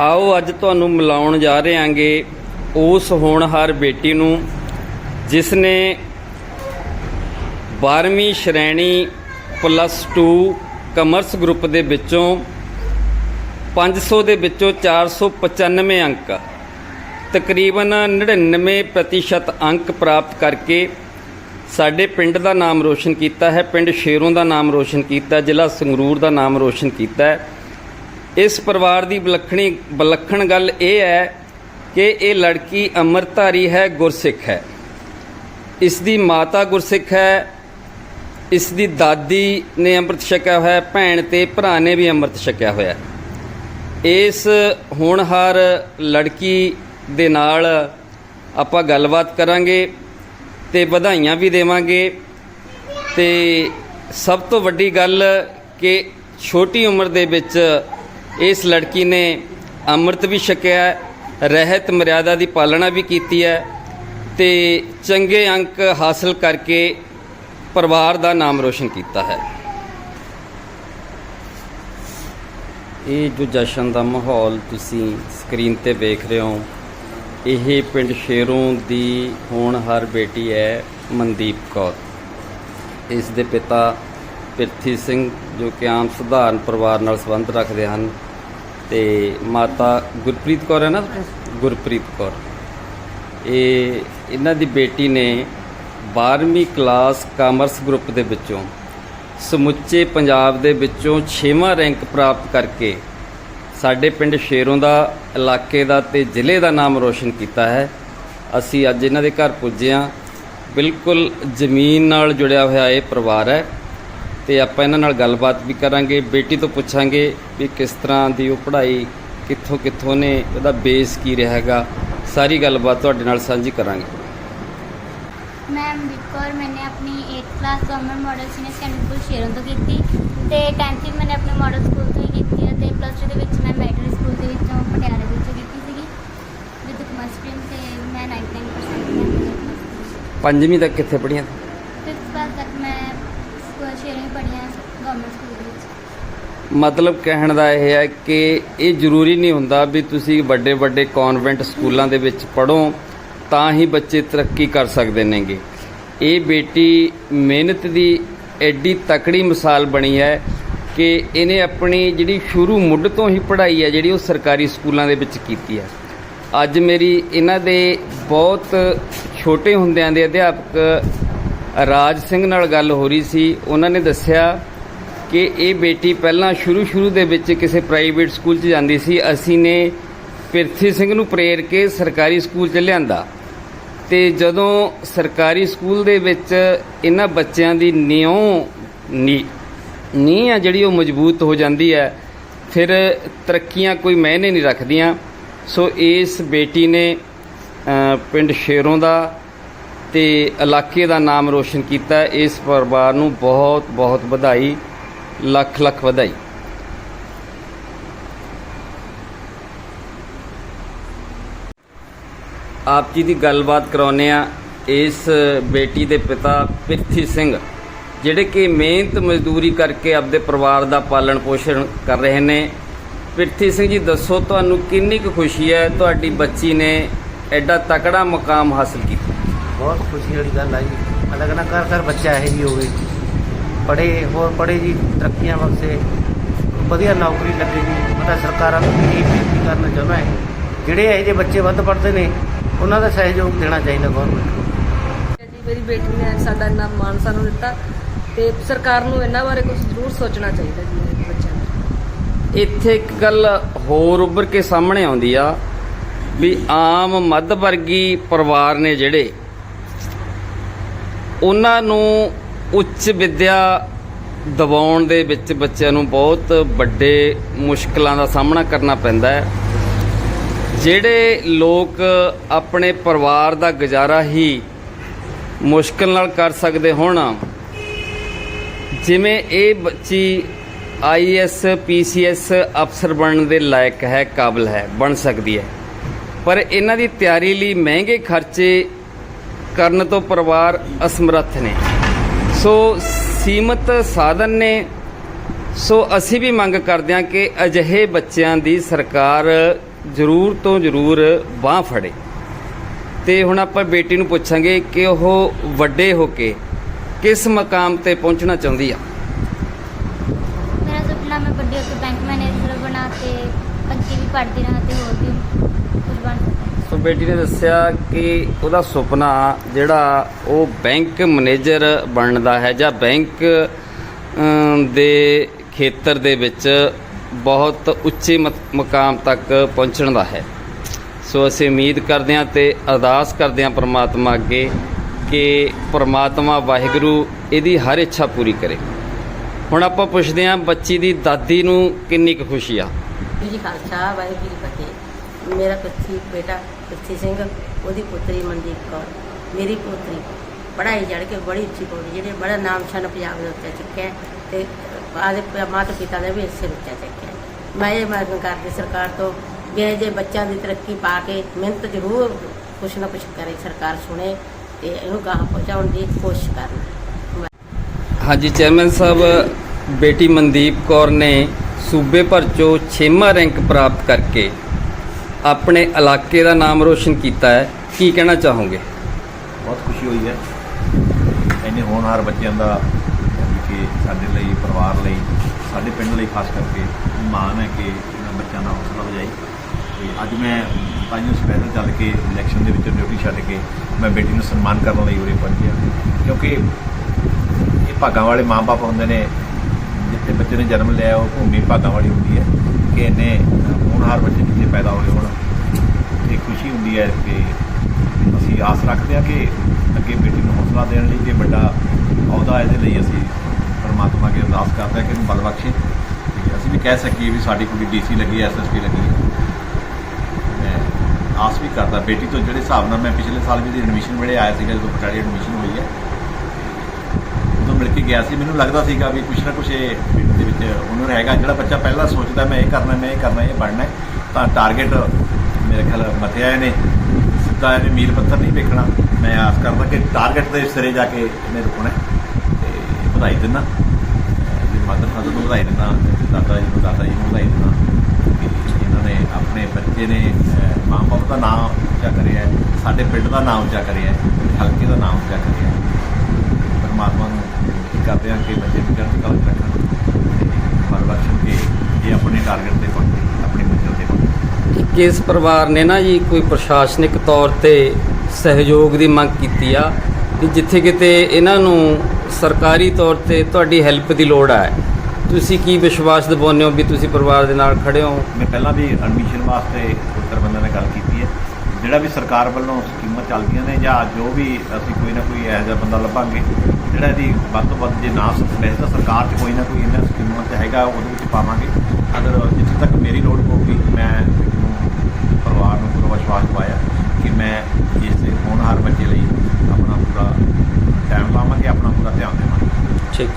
ਆਓ ਅੱਜ ਤੁਹਾਨੂੰ ਮਿਲਾਉਣ ਜਾ ਰਹੇ ਹਾਂਗੇ ਉਸ ਹੋਣਹਾਰ ਬੇਟੀ ਨੂੰ, ਜਿਸ ਨੇ 12ਵੀਂ ਸ਼੍ਰੇਣੀ ਪਲੱਸ 2 ਕਮਰਸ ਗਰੁੱਪ ਦੇ ਵਿੱਚੋਂ 500 ਦੇ ਵਿੱਚੋਂ 495 ਅੰਕ, ਤਕਰੀਬਨ 99% ਅੰਕ ਪ੍ਰਾਪਤ ਕਰਕੇ ਸਾਡੇ ਪਿੰਡ ਦਾ ਨਾਮ ਰੋਸ਼ਨ ਕੀਤਾ ਹੈ, ਪਿੰਡ ਸ਼ੇਰੋਂ ਦਾ ਨਾਮ ਰੋਸ਼ਨ ਕੀਤਾ, ਜ਼ਿਲ੍ਹਾ ਸੰਗਰੂਰ ਦਾ ਨਾਮ ਰੋਸ਼ਨ ਕੀਤਾ ਹੈ। ਇਸ ਪਰਿਵਾਰ ਦੀ ਵਿਲੱਖਣੀ ਵਿਲੱਖਣ ਗੱਲ ਇਹ ਹੈ ਕਿ ਇਹ ਲੜਕੀ ਅੰਮ੍ਰਿਤਧਾਰੀ ਹੈ, ਗੁਰਸਿੱਖ ਹੈ। ਇਸ ਦੀ ਮਾਤਾ ਗੁਰਸਿੱਖ ਹੈ ਇਸ ਦੀ ਦਾਦੀ ਨੇ ਅੰਮ੍ਰਿਤ ਛਕਿਆ ਹੋਇਆ ਭੈਣ ਤੇ ਭਰਾ ਨੇ ਵੀ ਅੰਮ੍ਰਿਤ ਛਕਿਆ ਹੋਇਆ ਇਸ ਹੋਣਹਾਰ ਲੜਕੀ ਦੇ ਨਾਲ ਆਪਾਂ ਗੱਲਬਾਤ ਕਰਾਂਗੇ ਤੇ ਵਧਾਈਆਂ ਵੀ ਦੇਵਾਂਗੇ ਤੇ ਸਭ ਤੋਂ ਵੱਡੀ ਗੱਲ ਕਿ ਛੋਟੀ ਉਮਰ ਦੇ ਵਿੱਚ ਇਸ ਲੜਕੀ ਨੇ ਅੰਮ੍ਰਿਤ ਵੀ ਛਕਿਆ, ਰਹਿਤ ਮਰਿਆਦਾ ਦੀ ਪਾਲਣਾ ਵੀ ਕੀਤੀ ਹੈ ਤੇ ਚੰਗੇ ਅੰਕ ਹਾਸਲ ਕਰਕੇ ਪਰਿਵਾਰ ਦਾ ਨਾਮ ਰੋਸ਼ਨ ਕੀਤਾ ਹੈ। ਇਹ ਜੋ ਜਸ਼ਨ ਦਾ ਮਾਹੌਲ ਤੁਸੀਂ ਸਕਰੀਨ ਤੇ ਵੇਖ ਰਹੇ ਹੋ। ਇਹ ਪਿੰਡ ਸ਼ੇਰੋਂ ਦੀ ਹੋਣਹਾਰ ਬੇਟੀ ਹੈ ਮਨਦੀਪ ਕੌਰ। ਇਸ ਦੇ ਪਿਤਾ ਪਿਰਥੀ ਸਿੰਘ ਜੋ ਕਿ ਆਮ ਸਧਾਰਨ ਪਰਿਵਾਰ ਨਾਲ ਸੰਬੰਧ ਰੱਖਦੇ ਹਨ। ਤੇ ਮਾਤਾ ਗੁਰਪ੍ਰੀਤ ਕੌਰ ਹੈ ਨਾ? ਗੁਰਪ੍ਰੀਤ ਕੌਰ। ਇਹ ਇਹਨਾਂ ਦੀ ਬੇਟੀ ਨੇ 12ਵੀਂ ਕਲਾਸ ਕਾਮਰਸ ਗਰੁੱਪ ਦੇ ਵਿੱਚੋਂ ਸਮੁੱਚੇ ਪੰਜਾਬ ਦੇ ਵਿੱਚੋਂ 6ਵਾਂ ਰੈਂਕ ਪ੍ਰਾਪਤ ਕਰਕੇ ਸਾਡੇ ਪਿੰਡ ਸ਼ੇਰੋਂ ਦਾ ਇਲਾਕੇ ਦਾ ਤੇ ਜ਼ਿਲ੍ਹੇ ਦਾ ਨਾਮ ਰੋਸ਼ਨ ਕੀਤਾ ਹੈ। ਅਸੀਂ ਅੱਜ ਇਹਨਾਂ ਦੇ ਘਰ ਪੁੱਜੇ ਹਾਂ। ਬਿਲਕੁਲ ਜ਼ਮੀਨ ਨਾਲ ਜੁੜਿਆ ਹੋਇਆ ਇਹ ਪਰਿਵਾਰ ਹੈ। ਤੇ ਆਪਾਂ ਇਹਨਾਂ ਨਾਲ ਗੱਲਬਾਤ ਵੀ ਕਰਾਂਗੇ ਬੇਟੀ ਤੋਂ ਪੁੱਛਾਂਗੇ ਵੀ ਕਿਸ ਤਰ੍ਹਾਂ ਦੀ ਉਹ ਪੜ੍ਹਾਈ ਕਿੱਥੋਂ ਕਿੱਥੋਂ ਨੇ ਉਹਦਾ ਬੇਸ ਕੀ ਰਹੇਗਾ ਸਾਰੀ ਗੱਲਬਾਤ ਤੁਹਾਡੇ ਨਾਲ ਸਾਂਝੀ ਕਰਾਂਗੇ। ਮੈਮ ਅਮਰੀਕ ਮੈਨੇ ਆਪਣੀ 8th class government model senior secondary school Sheron ਤੋਂ ਕੀਤੀ ਤੇ 10th ਵੀ ਮੈਨੇ ਆਪਣੇ ਮਾਡਲ ਸਕੂਲ ਤੋਂ ਹੀ ਕੀਤੀ ਹੈ ਤੇ ਪਲੱਸ 2 ਦੇ ਵਿੱਚ ਮੈਂ ਮੈਟਰ ਸਕੂਲ ਦੇ ਵਿੱਚੋਂ ਪਟਿਆਲੇ ਦੇ ਕੀਤੀ ਸੀਗੀ। ਵਿਦ ਕਮਰਸ ਤੇ ਮੈਂ 99% ਪੰਜਵੀਂ ਤੱਕ ਕਿੱਥੇ ਪੜ੍ਹੀਆਂ? ਹਾਂ ਸਕੂਲ ਦੇ ਵਿੱਚ? ਮਤਲਬ ਕਹਿਣ ਦਾ ਇਹ ਹੈ ਕਿ ਇਹ ਜ਼ਰੂਰੀ ਨਹੀਂ ਹੁੰਦਾ ਵੀ ਤੁਸੀਂ ਵੱਡੇ ਵੱਡੇ ਕਨਵੈਂਟ ਸਕੂਲਾਂ ਦੇ ਵਿੱਚ ਪੜੋ ਤਾਂ ਹੀ ਬੱਚੇ ਤਰੱਕੀ ਕਰ ਸਕਦੇ ਨੇਗੇ। ਇਹ ਬੇਟੀ ਮਿਹਨਤ ਦੀ ਐਡੀ ਤਕੜੀ ਮਿਸਾਲ ਬਣੀ ਹੈ ਕਿ ਇਹਨੇ ਆਪਣੀ ਜਿਹੜੀ ਸ਼ੁਰੂ ਮੁੱਢ ਤੋਂ ਹੀ ਪੜ੍ਹਾਈ ਹੈ, ਜਿਹੜੀ ਉਹ ਸਰਕਾਰੀ ਸਕੂਲਾਂ ਦੇ ਵਿੱਚ ਕੀਤੀ ਹੈ। ਅੱਜ ਮੇਰੀ ਇਹਨਾਂ ਦੇ ਬਹੁਤ ਛੋਟੇ ਹੁੰਦਿਆਂ ਦੇ ਅਧਿਆਪਕ ਰਾਜ ਸਿੰਘ ਨਾਲ ਗੱਲ ਹੋ ਰਹੀ ਸੀ। ਉਹਨਾਂ ਨੇ ਦੱਸਿਆ ਕਿ ਇਹ ਬੇਟੀ ਪਹਿਲਾਂ ਸ਼ੁਰੂ ਸ਼ੁਰੂ ਦੇ ਵਿੱਚ ਕਿਸੇ ਪ੍ਰਾਈਵੇਟ ਸਕੂਲ 'ਚ ਜਾਂਦੀ ਸੀ। ਅਸੀਂ ਨੇ ਪਿਰਥੀ ਸਿੰਘ ਨੂੰ ਪ੍ਰੇਰ ਕੇ ਸਰਕਾਰੀ ਸਕੂਲ 'ਚ ਲਿਆਂਦਾ। ਤੇ ਜਦੋਂ ਸਰਕਾਰੀ ਸਕੂਲ ਦੇ ਵਿੱਚ ਇਹਨਾਂ ਬੱਚਿਆਂ ਦੀ ਨਿਉ ਨੀ, ਨੀਂਹ ਆ ਜਿਹੜੀ ਉਹ ਮਜ਼ਬੂਤ ਹੋ ਜਾਂਦੀ ਹੈ, ਫਿਰ ਤਰੱਕੀਆਂ ਕੋਈ ਮਾਇਨੇ ਨਹੀਂ ਰੱਖਦੀਆਂ। ਸੋ ਇਸ ਬੇਟੀ ਨੇ ਪਿੰਡ ਸ਼ੇਰੋਂ ਦਾ ਤੇ ਇਲਾਕੇ ਦਾ ਨਾਮ ਰੋਸ਼ਨ ਕੀਤਾ। ਇਸ ਪਰਿਵਾਰ ਨੂੰ ਬਹੁਤ ਬਹੁਤ ਵਧਾਈ। ਲੱਖ ਲੱਖ ਵਧਾਈ। ਆਪ ਜੀ ਦੀ ਗੱਲਬਾਤ ਕਰਾਉਨੇ ਆ ਇਸ ਬੇਟੀ ਦੇ ਪਿਤਾ ਪਿਰਥੀ ਸਿੰਘ, ਜਿਹੜੇ ਕਿ ਮਿਹਨਤ ਮਜ਼ਦੂਰੀ ਕਰਕੇ ਆਪਦੇ ਪਰਿਵਾਰ ਦਾ ਪਾਲਣ ਪੋਸ਼ਣ ਕਰ ਰਹੇ ਨੇ। ਪਿਰਥੀ ਸਿੰਘ ਜੀ, ਦੱਸੋ ਤੁਹਾਨੂੰ ਕਿੰਨੀ ਕੁ ਖੁਸ਼ੀ ਹੈ? ਤੁਹਾਡੀ ਬੱਚੀ ਨੇ ਐਡਾ ਤਕੜਾ ਮੁਕਾਮ ਹਾਸਲ ਕੀਤਾ। ਬਹੁਤ ਖੁਸ਼ੀ ਵਾਲੀ ਗੱਲ ਆ ਜੀ। ਅਲੱਗ ਨਾ ਕਰ ਕਰ ਬੱਚਾ ਇਹ ਹੀ ਹੋਵੇ। ਪੜੇ ਹੋਰ ਪੜੇ ਜੀ ਤਰੱਕੀਆਂ ਬਖਸ਼ੇ ਵਧੀਆ ਨੌਕਰੀ ਲੱਗੇਗੀ ਮੈਂ ਸਰਕਾਰਾਂ ਨੂੰ ਵੀ ਇਹ ਬੇਨਤੀ ਕਰਨਾ ਚਾਹੁੰਦਾ ਹੈ ਜਿਹੜੇ ਇਹੋ ਜਿਹੇ ਬੱਚੇ ਵੱਧ ਪੜ੍ਹਦੇ ਨੇ ਉਹਨਾਂ ਦਾ ਸਹਿਯੋਗ ਦੇਣਾ ਚਾਹੀਦਾ ਗਵਰਨਮੈਂਟ ਨੂੰ। ਜੀ ਮੇਰੀ ਬੇਟੀ ਨੇ ਸਾਡਾ ਇੰਨਾ ਮਾਣ ਸਾਨੂੰ ਦਿੱਤਾ ਤੇ ਸਰਕਾਰ ਨੂੰ ਇਹਨਾਂ ਬਾਰੇ ਕੁਝ ਜ਼ਰੂਰ ਸੋਚਣਾ ਚਾਹੀਦਾ ਜੀ ਇਹ ਬੱਚਿਆਂ ਨੂੰ। ਇੱਥੇ ਇੱਕ ਗੱਲ ਹੋਰ ਉੱਭਰ ਕੇ ਸਾਹਮਣੇ ਆਉਂਦੀ ਆ ਵੀ ਆਮ ਮੱਧ ਵਰਗੀ ਪਰਿਵਾਰ ਨੇ ਜਿਹੜੇ ਉਹਨਾਂ ਨੂੰ ਉੱਚ ਵਿੱਦਿਆ ਦਬਾਉਣ ਦੇ ਵਿੱਚ ਬੱਚਿਆਂ ਨੂੰ ਬਹੁਤ ਵੱਡੇ ਮੁਸ਼ਕਲਾਂ ਦਾ ਸਾਹਮਣਾ ਕਰਨਾ ਪੈਂਦਾ ਹੈ। ਜਿਹੜੇ ਲੋਕ ਆਪਣੇ ਪਰਿਵਾਰ ਦਾ ਗੁਜ਼ਾਰਾ ਹੀ ਮੁਸ਼ਕਲ ਨਾਲ ਕਰ ਸਕਦੇ ਹੋਣ, ਜਿਵੇਂ ਇਹ ਬੱਚੀ ਆਈਐਸ ਪੀਸੀਐਸ ਅਫਸਰ ਬਣਨ ਦੇ ਲਾਇਕ ਹੈ, ਕਾਬਲ ਹੈ, ਬਣ ਸਕਦੀ ਹੈ। ਪਰ ਇਹਨਾਂ ਦੀ ਤਿਆਰੀ ਲਈ ਮਹਿੰਗੇ ਖਰਚੇ ਕਰਨ ਤੋਂ ਪਰਿਵਾਰ ਅਸਮਰੱਥ ਨੇ। ਸੋ ਸੀਮਤ ਸਾਧਨ ਨੇ। ਸੋ ਅਸੀਂ ਵੀ ਮੰਗ ਕਰਦੇ ਹਾਂ ਕਿ ਅਜਿਹੇ ਬੱਚਿਆਂ ਦੀ ਸਰਕਾਰ ਜ਼ਰੂਰ ਤੋਂ ਜ਼ਰੂਰ ਬਾਹ ਫੜੇ। ਤੇ ਹੁਣ ਆਪਾਂ ਬੇਟੀ ਨੂੰ ਪੁੱਛਾਂਗੇ ਕਿ ਉਹ ਵੱਡੇ ਹੋ ਕੇ ਕਿਸ ਮਕਾਮ ਤੇ ਪਹੁੰਚਣਾ ਚਾਹੁੰਦੀ ਆ। ਮੇਰਾ ਸੁਪਨਾ ਮੈਂ ਵੱਡੀ ਹੋ ਕੇ ਬੈਂਕ ਮੈਨੇਜਰ ਬਣਾ ਕੇ ਅੱਗੇ ਵੀ ਪੜ੍ਹਦੀ ਰਹਾਂ ਤੇ ਹੋਰ ਵੀ ਸੋ ਬੇਟੀ ਨੇ ਦੱਸਿਆ ਕਿ ਉਹਦਾ ਸੁਪਨਾ ਜਿਹੜਾ ਉਹ ਬੈਂਕ ਮੈਨੇਜਰ ਬਣਨ ਦਾ ਹੈ ਜਾਂ ਬੈਂਕ ਦੇ ਖੇਤਰ ਦੇ ਵਿੱਚ ਬਹੁਤ ਉੱਚੇ ਮਤ- ਮੁਕਾਮ ਤੱਕ ਪਹੁੰਚਣ ਦਾ ਹੈ। ਸੋ ਅਸੀਂ ਉਮੀਦ ਕਰਦੇ ਹਾਂ ਤੇ ਅਰਦਾਸ ਕਰਦੇ ਹਾਂ ਪ੍ਰਮਾਤਮਾ ਅੱਗੇ ਕਿ ਪ੍ਰਮਾਤਮਾ ਵਾਹਿਗੁਰੂ ਇਹਦੀ ਹਰ ਇੱਛਾ ਪੂਰੀ ਕਰੇ। ਹੁਣ ਆਪਾਂ ਪੁੱਛਦੇ ਹਾਂ ਬੱਚੀ ਦੀ ਦਾਦੀ ਨੂੰ ਕਿੰਨੀ ਕੁ ਖੁਸ਼ੀ ਆ? ਜੀ ਖਾਲਸਾ, ਵਾਹਿਗੁਰੂ ਜੀ ਫਤਿਹ। ਮੇਰਾ ਪਿੱਛੀ ਬੇਟਾ ਪਿੱਛੀ ਸਿੰਘ ਉਹਦੀ ਪੁੱਤਰੀ ਮਨਦੀਪ ਕੌਰ ਮੇਰੀ ਪੁੱਤਰੀ ਪੜ੍ਹਾਈ ਜੜ ਕੇ ਬੜੀ ਅੱਛੀ ਪੜ੍ਹੀ ਜਿਹੜੇ ਬੜਾ ਨਾਮ ਸ਼ਨ ਪੰਜਾਬ ਦੇ ਉੱਤੇ ਚੁੱਕਿਆ ਤੇ ਆਦੇ ਮਾਤਾ ਪਿਤਾ ਦਾ ਵੀ ਇਸੇ ਉੱਤੇ ਚੁੱਕਿਆ ਮੈਂ ਇਹ ਮੰਗ ਕਰਦੀ ਸਰਕਾਰ ਤੋਂ ਵੀ ਇਹ ਜੇ ਬੱਚਿਆਂ ਦੀ ਤਰੱਕੀ ਪਾ ਕੇ ਮਿਹਨਤ ਜ਼ਰੂਰ ਕੁਛ ਨਾ ਕੁਛ ਕਰੇ ਸਰਕਾਰ ਸੁਣੇ ਤੇ ਇਹਨੂੰ ਗਾਹਾਂ ਪਹੁੰਚਾਉਣ ਦੀ ਕੋਸ਼ਿਸ਼ ਕਰਨ ਹਾਂਜੀ ਚੇਅਰਮੈਨ ਸਾਹਿਬ ਬੇਟੀ ਮਨਦੀਪ ਕੌਰ ਨੇ ਸੂਬੇ ਭਰ ਚੋਂ 6ਵਾਂ ਰੈਂਕ ਪ੍ਰਾਪਤ ਕਰਕੇ ਆਪਣੇ ਇਲਾਕੇ ਦਾ ਨਾਮ ਰੋਸ਼ਨ ਕੀਤਾ ਹੈ। ਕੀ ਕਹਿਣਾ ਚਾਹੋਗੇ? ਬਹੁਤ ਖੁਸ਼ੀ ਹੋਈ ਹੈ। ਇੰਨੇ ਹੋਣਹਾਰ ਬੱਚਿਆਂ ਦਾ ਕਿ ਸਾਡੇ ਲਈ, ਪਰਿਵਾਰ ਲਈ, ਸਾਡੇ ਪਿੰਡ ਲਈ ਖਾਸ ਕਰਕੇ ਮਾਣ ਹੈ ਕਿ ਇਹਨਾਂ ਬੱਚਿਆਂ ਦਾ ਹੌਸਲਾ ਵਜਾਈ। ਤੇ ਅੱਜ ਮੈਂ ਪੰਜ ਸਪੈਸ਼ਲ ਚੱਲ ਕੇ ਇਲੈਕਸ਼ਨ ਦੇ ਵਿੱਚ ਡਿਊਟੀ ਛੱਡ ਕੇ ਮੈਂ ਬੇਟੀ ਨੂੰ ਸਨਮਾਨ ਕਰਨ ਲਈ ਉਰੇ ਪਹੁੰਚਿਆ। ਕਿਉਂਕਿ ਇਹ ਭਾਗਾਂ ਵਾਲੇ ਮਾਪੇ ਹੁੰਦੇ ਨੇ, ਜਿੱਥੇ ਬੱਚੇ ਨੇ ਜਨਮ ਲਿਆ, ਉਹ ਭੂਮੀ ਭਾਗਾਂ ਵਾਲੀ ਹੁੰਦੀ ਹੈ। ਕਿ ਇੰਨੇ ਹੋਣਹਾਰ ਬੱਚੇ ਜਿੱਥੇ ਪੈਦਾ ਹੋਏ ਹੋਣ। ਤੇ ਖੁਸ਼ੀ ਹੁੰਦੀ ਹੈ ਕਿ ਅਸੀਂ ਆਸ ਰੱਖਦੇ ਹਾਂ ਕਿ ਅੱਗੇ ਬੇਟੀ ਨੂੰ ਹੌਸਲਾ ਦੇਣ ਲਈ ਕਿ ਵੱਡਾ ਅਹੁਦਾ ਇਹਦੇ ਲਈ ਅਸੀਂ ਪਰਮਾਤਮਾ ਅੱਗੇ ਅਰਦਾਸ ਕਰਦੇ ਹਾਂ ਕਿ ਇਹਨੂੰ ਬਲ ਬਖਸ਼ੇ। ਤੇ ਅਸੀਂ ਵੀ ਕਹਿ ਸਕੀਏ ਵੀ ਸਾਡੀ ਕੁੜੀ ਡੀਸੀ ਲੱਗੀ ਹੈ ਐਸਐਸਪੀ ਲੱਗੀ। ਮੈਂ ਆਸ ਵੀ ਕਰਦਾ। ਬੇਟੀ ਤੋਂ ਜਿਹੜੇ ਹਿਸਾਬ ਨਾਲ ਮੈਂ ਪਿਛਲੇ ਸਾਲ ਵੀ ਦੀ ਐਡਮਿਸ਼ਨ ਵੇਲੇ ਆਇਆ ਸੀਗਾ, ਜਦੋਂ ਪਟਾੜੀ ਐਡਮਿਸ਼ਨ ਹੋਈ ਹੈ। ਉਦੋਂ ਮਿਲ ਕੇ ਗਿਆ ਸੀ। ਮੈਨੂੰ ਲੱਗਦਾ ਸੀਗਾ ਵੀ ਕੁਛ ਨਾ ਕੁਛ ਇਹ ਬੇਟੀ ਦੇ ਵਿੱਚ ਹੁਨਰ ਹੈਗਾ ਜਿਹੜਾ ਬੱਚਾ ਪਹਿਲਾਂ ਸੋਚਦਾ ਮੈਂ ਇਹ ਕਰਨਾ, ਮੈਂ ਇਹ ਕਰਨਾ, ਇਹ ਬਣਨਾ ਤਾਂ ਟਾਰਗੇਟ ਮੇਰੇ ਖਿਆਲ ਮਥਿਆ ਇਹਨੇ ਸਿੱਧਾ ਇਹਨੇ ਮੀਲ ਪੱਥਰ ਨਹੀਂ ਵੇਖਣਾ। ਮੈਂ ਆਸ ਕਰਦਾ ਕਿ ਟਾਰਗੇਟ ਦੇ ਸਿਰੇ ਜਾ ਕੇ ਇਹਨੇ ਰੁਕਣਾ ਹੈ। ਤੇ ਵਧਾਈ ਦਿੰਦਾ। ਜੀ ਮਦਰ ਫਾਦਰ ਨੂੰ ਵਧਾਈ ਦਿੰਦਾ ਤੇ ਦਾਦਾ ਜੀ ਨੂੰ, ਦਾਦਾ ਜੀ ਨੂੰ ਵਧਾਈ ਦਿੰਦਾ ਇਹਨਾਂ ਨੇ ਆਪਣੇ ਬੱਚੇ ਨੇ ਮਾਂ ਬਾਪ ਦਾ ਨਾਮ ਉੱਚਾ ਕਰਿਆ ਸਾਡੇ ਪਿੰਡ ਦਾ ਨਾਮ ਉੱਚਾ ਕਰਿਆ ਹਲਕੇ ਦਾ ਨਾਮ ਉੱਚਾ ਕਰਿਆ ਪਰਮਾਤਮਾ ਨੂੰ ਕਰਦੇ ਹਾਂ ਕਿ ਬੱਚੇ ਨੂੰ ਕਲਾ 'ਚ ਰੱਖਣ ਫਲ ਬਖਸ਼ਣ ਕਿ ਇਹ ਆਪਣੇ ਟਾਰਗੇਟ ਤੇ ਪਹੁੰਚੇ ਆਪਣੇ ਮੰਜ਼ਿਲ ਤੇ ਪਹੁੰਚੇ। ਕਿਸ ਪਰਿਵਾਰ ਨੇ ਨਾ ਜੀ ਕੋਈ ਪ੍ਰਸ਼ਾਸਨਿਕ ਤੌਰ ਤੇ ਸਹਿਯੋਗ ਦੀ ਮੰਗ ਕੀਤੀ ਆ ਕਿ ਜਿੱਥੇ ਕਿਤੇ ਇਹਨਾਂ ਨੂੰ ਸਰਕਾਰੀ ਤੌਰ ਤੇ ਤੁਹਾਡੀ ਹੈਲਪ ਦੀ ਲੋੜ ਹੈ ਤੁਸੀਂ ਕੀ ਵਿਸ਼ਵਾਸ ਦਿਵਾਉਂਦੇ ਹੋ ਵੀ ਤੁਸੀਂ ਪਰਿਵਾਰ ਦੇ ਨਾਲ ਖੜੇ ਹੋ? ਮੈਂ ਪਹਿਲਾਂ ਵੀ ਐਡਮਿਸ਼ਨ ਵਾਸਤੇ ਉੱਤਰ ਬੰਦਾਂ ਨਾਲ ਗੱਲ ਕੀਤੀ ਹੈ। ਜਿਹੜਾ ਵੀ ਸਰਕਾਰ ਵੱਲੋਂ ਸਕੀਮਾਂ ਚੱਲਦੀਆਂ ਨੇ ਜਾਂ ਜੋ ਵੀ ਅਸੀਂ ਕੋਈ ਨਾ ਕੋਈ ਇਹੋ ਜਿਹਾ ਬੰਦਾ ਲੱਭਾਂਗੇ ਜਿਹੜਾ ਇਹਦੀ ਵੱਧ ਤੋਂ ਵੱਧ ਜੇ ਨਾ ਵੈਸੇ ਤਾਂ ਸਰਕਾਰ 'ਚ ਕੋਈ ਨਾ ਕੋਈ ਇਹਨਾਂ ਸਕੀਮਾਂ ਤੇ ਹੈਗਾ, ਉਹਦੇ ਵਿੱਚ ਪਾਵਾਂਗੇ। ਅਗਰ ਜਿੱਥੇ ਤੱਕ ਮੇਰੀ ਲੋੜ ਹੋਊਗੀ ਮੈਂ ਪਰਿਵਾਰ ਨੂੰ ਪੂਰਾ ਵਿਸ਼ਵਾਸ ਦਿਵਾਇਆ ਕਿ ਮੈਂ ਇਸ ਹੋਣਹਾਰ ਬੱਚੇ ਲਈ ਆਪਣਾ ਪੂਰਾ ਟਾਈਮ ਲਾਵਾਂਗੇ, ਆਪਣਾ ਪੂਰਾ ਧਿਆਨ ਦੇਵਾਂਗੇ। ਠੀਕ।